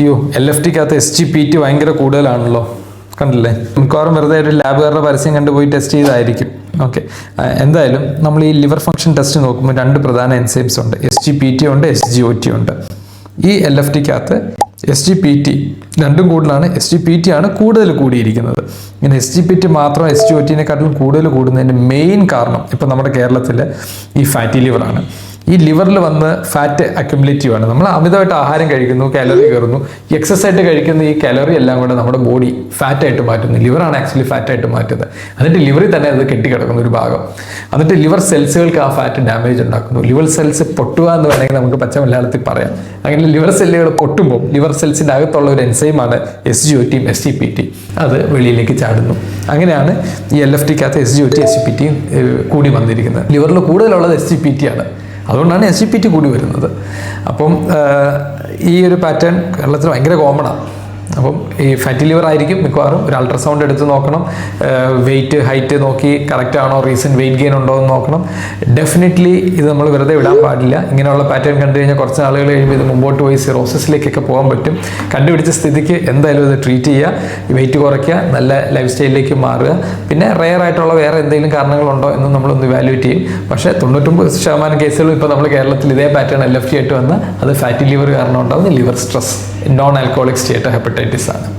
അയ്യോ L F ടിക്കകത്ത് S G P T ഭയങ്കര കൂടുതലാണല്ലോ. കണ്ടില്ലേ? മിക്കവാറും വെറുതെ ഒരു ലാബുകാരുടെ പരസ്യം കണ്ട് പോയി ടെസ്റ്റ് ചെയ്തായിരിക്കും. ഓക്കെ എന്തായാലും നമ്മൾ ഈ ലിവർ ഫംഗ്ഷൻ ടെസ്റ്റ് നോക്കുമ്പോൾ രണ്ട് പ്രധാന എൻസൈംസ് ഉണ്ട്. എസ് ജി പി ടി ഉണ്ട് എസ് ജി ഒ ടി ഉണ്ട്. ഈ എൽ എഫ് ടിക്കകത്ത് എസ് ജി പി ടി രണ്ടും കൂടുതലാണ്. എസ് ജി പി ടി ആണ് കൂടുതൽ കൂടിയിരിക്കുന്നത്. ഇങ്ങനെ എസ് ജി പി ടി മാത്രം എസ് ജി ഒ ടിനെക്കാട്ടിലും കൂടുതൽ കൂടുന്നതിന്റെ മെയിൻ കാരണം ഇപ്പം നമ്മുടെ കേരളത്തിൽ ഈ ഫാറ്റി ലിവറാണ് ഈ ലിവറിൽ വന്ന് ഫാറ്റ് അക്യുമുലേറ്റീവ് ആണ്. നമ്മൾ അമിതമായിട്ട് ആഹാരം കഴിക്കുന്നു കാലറി കയറുന്നു. എക്സസൈസ് എക്സസ് ആയിട്ട് കഴിക്കുന്ന ഈ കാലറി എല്ലാം കൂടെ നമ്മുടെ ബോഡി ഫാറ്റായിട്ട് മാറ്റുന്നു. ലിവറാണ് ആക്ച്വലി ഫാറ്റായിട്ട് മാറ്റുന്നത്. എന്നിട്ട് ലിവറിൽ തന്നെ അത് കെട്ടിക്കിടക്കുന്ന ഒരു ഭാഗം. എന്നിട്ട് ലിവർ സെൽസുകൾക്ക് ആ ഫാറ്റ് ഡാമേജ് ഉണ്ടാക്കുന്നു. ലിവർ സെൽസ് പൊട്ടുക എന്ന് വേണമെങ്കിൽ നമുക്ക് പച്ച മലയാളത്തിൽ പറയാം. അങ്ങനെ ലിവർ സെല്ലുകൾ പൊട്ടുമ്പോൾ ലിവർ സെൽസിന്റെ അകത്തുള്ള ഒരു എൻസൈമാണ് എസ് ജി ഒ ടിയും എസ് ടി പി ടി അത് വെളിയിലേക്ക് ചാടുന്നു. അങ്ങനെയാണ് ഈ L F ടിക്കകത്ത് S G O T S G P ടിയും കൂടി വന്നിരിക്കുന്നത്. ലിവറിൽ കൂടുതലുള്ളത് എസ് ജി പി ടി ആണ്. അതുകൊണ്ടാണ് എസ് ജി പി ടി കൂടി വരുന്നത്. അപ്പം ഈ ഒരു പാറ്റേൺ കേരളത്തിൽ ഭയങ്കര കോമണാണ് അപ്പം ഈ ഫാറ്റി ലിവർ ആയിരിക്കും മിക്കവാറും. ഒരു അൾട്രാസൗണ്ട് എടുത്ത് നോക്കണം. വെയിറ്റ് ഹൈറ്റ് നോക്കി കറക്റ്റ് ആണോ റീസെന്റ് വെയിറ്റ് ഗെയിൻ ഉണ്ടോ എന്ന് നോക്കണം. ഡെഫിനറ്റ്ലി ഇത് നമ്മൾ വെറുതെ വിടാൻ പാടില്ല. ഇങ്ങനെയുള്ള പാറ്റേൺ കണ്ടു കഴിഞ്ഞാൽ കുറച്ച് നാളുകൾ കഴിയുമ്പോൾ ഇത് മുമ്പോട്ട് പോയി സിറോസിസിലേക്കൊക്കെ പോകാൻ പറ്റും. കണ്ടുപിടിച്ച സ്ഥിതിക്ക് എന്തായാലും ഇത് ട്രീറ്റ് ചെയ്യുക. വെയിറ്റ് കുറയ്ക്കുക. നല്ല ലൈഫ് സ്റ്റൈലിലേക്ക് മാറുക. പിന്നെ റെയർ ആയിട്ടുള്ള വേറെ എന്തെങ്കിലും കാരണങ്ങളുണ്ടോ എന്ന് നമ്മളൊന്ന് ഇവാലുവേറ്റ് ചെയ്യും. പക്ഷേ തൊണ്ണൂറ്റൊമ്പത് ശതമാനം കേസുകളും ഇപ്പോൾ നമ്മൾ കേരളത്തിൽ ഇതേ പാറ്റേൺ എൽ എഫ് ടി ആയിട്ട് വന്ന് അത് ഫാറ്റി ലിവർ കാരണം ഉണ്ടാകുന്ന liver stress non alcoholic state hepatitis ആണ്